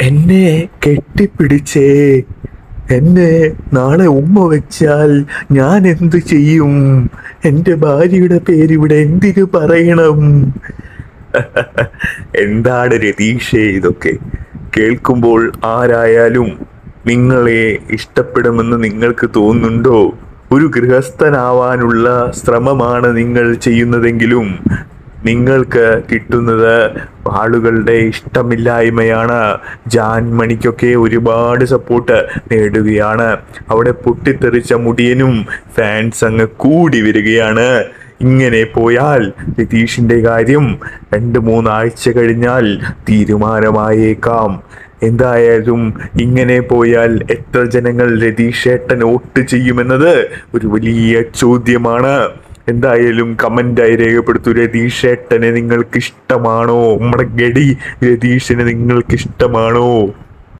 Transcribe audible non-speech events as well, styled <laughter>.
എന്നെ കെട്ടിപ്പിടിച്ചേ. എന്നെ നാളെ ഉമ്മ വെച്ചാൽ ഞാൻ എന്തു ചെയ്യും? എന്റെ ഭാര്യയുടെ പേര് ഇവിടെ എന്തിനു പറയണം? <laughs> എന്താണ് രതീഷേ ഇതൊക്കെ? കേൾക്കുമ്പോൾ ആരായാലും നിങ്ങളെ ഇഷ്ടപ്പെടുമെന്ന് നിങ്ങൾക്ക് തോന്നുന്നുണ്ടോ? ഒരു ഗൃഹസ്ഥനാവാനുള്ള ശ്രമമാണ് നിങ്ങൾ ചെയ്യുന്നതെങ്കിലും നിങ്ങൾക്ക് കിട്ടുന്നത് ആളുകളുടെ ഇഷ്ടമില്ലായ്മയാണ്. ജാൻമണിക്കൊക്കെ ഒരുപാട് സപ്പോർട്ട് നേടുകയാണ്. അവിടെ പൊട്ടിത്തെറിച്ച മുടിയനും ഫാൻസ് അങ്ങ് കൂടി വരികയാണ്. ഇങ്ങനെ പോയാൽ രതീഷിന്റെ കാര്യം രണ്ട് മൂന്നാഴ്ച കഴിഞ്ഞാൽ തീരുമാനമായേക്കാം. എന്തായാലും ഇങ്ങനെ പോയാൽ എത്ര ജനങ്ങൾ രതീഷേട്ടൻ വോട്ട് ചെയ്യുമെന്നത് ഒരു വലിയ ചോദ്യമാണ്. എന്തായാലും കമന്റായി രേഖപ്പെടുത്തൂ. രതീഷേട്ടനെ നിങ്ങൾക്ക് ഇഷ്ടമാണോ നമ്മുടെ ഗഡി രതീഷിനെ നിങ്ങൾക്ക് ഇഷ്ടമാണോ